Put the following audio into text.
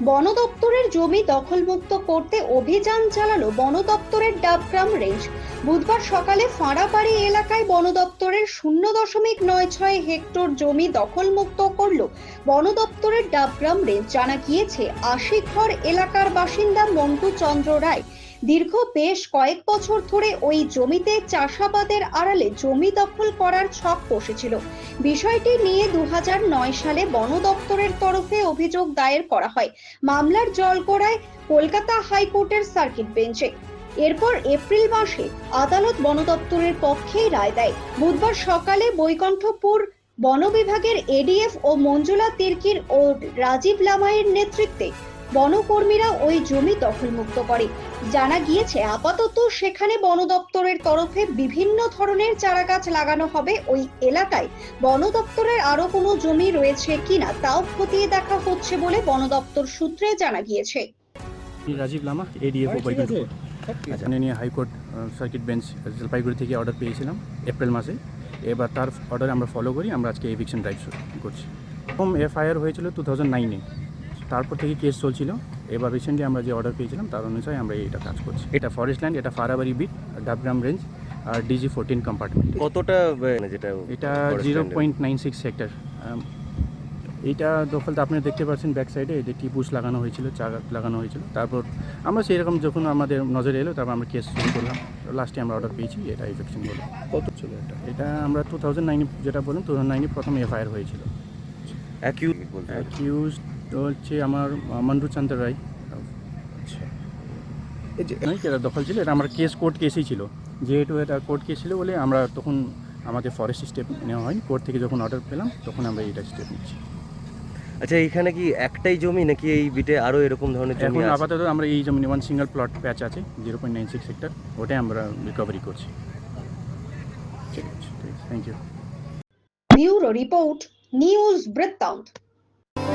বন দপ্তরের জমি দখলমুক্ত করতে অভিযান চালালো বন দপ্তরের ডাবগ্রাম রেঞ্জ। বুধবার সকালে ফাঁড়াপাড়ি এলাকায় বন দপ্তরের শূন্য দশমিক নয় ছয় হেক্টর জমি দখলমুক্ত করল বন দপ্তরের ডাবগ্রাম রেঞ্জ। জানা গিয়েছে, আশিঘর এলাকার বাসিন্দা মন্টু চন্দ্র রায় দীর্ঘ বেশ কয়েক বছর ধরে ওই জমিতে চাষাবাদের আড়ালে জমি দখল করার ছক বসেছিল। বিষয়টি নিয়ে দুহাজার নয় সালে বন দপ্তরের তরফে অভিযোগ দায়ের করা হয়। মামলার জলগড়ায় কলকাতা হাইকোর্টের সার্কিট বেঞ্চে। এরপর এপ্রিল মাসে আদালত বন দপ্তরের পক্ষেই রায় দেয়। বুধবার সকালে বৈকণ্ঠপুর বন বিভাগের এডিএফ ও মঞ্জুলা তির্কির ও রাজীব লামাইয়ের নেতৃত্বে বনকর্মীরা ওই জমি দখলমুক্ত করে। জানা গিয়েছে আপাতত সেখানে বন দপ্তরের তরফে বিভিন্ন ধরনের চারাগাছ লাগানো হবে ওই এলাকায়। বন দপ্তরের আরও কোনো জমি রয়েছে কিনা তাও খতিয়ে দেখা হচ্ছে বলে বন দপ্তর সূত্রে জানা গিয়েছে। রাজীব লামা এডিএফ ও আচ্ছা নিয়ে হাইকোর্ট সার্কিট বেঞ্চ জলপাইগুড়ি থেকে অর্ডার পেয়েছিলাম এপ্রিল মাসে। এবার তার অর্ডার আমরা ফলো করি আমরা আজকে এভিকশন ড্রাইভ করছি। প্রথম এফআইআর হয়েছিল টু থাউজেন্ড নাইনে তারপর থেকে কেস চলছিল। এবার রিসেন্টলি আমরা যে অর্ডার পেয়েছিলাম তার অনুযায়ী আমরা এটা কাজ করছি। এটা ফরেস্ট ল্যান্ড এটা ফারাবারি বিট ডাবগ্রাম রেঞ্জ আর ডিজি ফোরটিন কম্পার্টমেন্ট কতটা মানে যেটা এটা zero point nine six sector এইটা দখলটা আপনি দেখতে পাচ্ছেন ব্যাক সাইডে যে টিপুস লাগানো হয়েছিল চা লাগানো হয়েছিল। তারপর আমরা সেই রকম যখন আমাদের নজরে এলো তারপর আমরা কেস শুরু করলাম। লাস্টে আমরা অর্ডার পেয়েছি এটা ইফেকশন বলে। কত ছিল এটা? এটা আমরা টু থাউজেন্ড নাইনে যেটা বললাম টু থাউজেন্ড নাইনে প্রথম এফআইআর হয়েছিল। অ্যাকিউট বলতে অ্যাকিউজ হচ্ছে আমার মন্টু চন্দ্র রায়। আচ্ছা। এই যে নয় এটা দখল ছিল এটা আমার কেস কোর্ট কেসই ছিল। যেহেতু এটা কোর্ট কেস ছিল বলে আমরা তখন আমাদের ফরেস্ট স্টেপ নেওয়া হয়নি কোর্ট থেকে যখন অর্ডার পেলাম তখন আমরা এটা স্টেপ নিচ্ছি। আচ্ছা এইখানে কি একটাই জমি নাকি এই বিটে আরও এরকম ধরনের জমি এখন আপাতত আমরা এই জমি ওয়ান সিঙ্গেল প্লট প্যাচ আছে zero point nine six sector ওটাই আমরা রিকভারি করছি। ঠিক আছে thank you bureau report news বৃত্তান্ত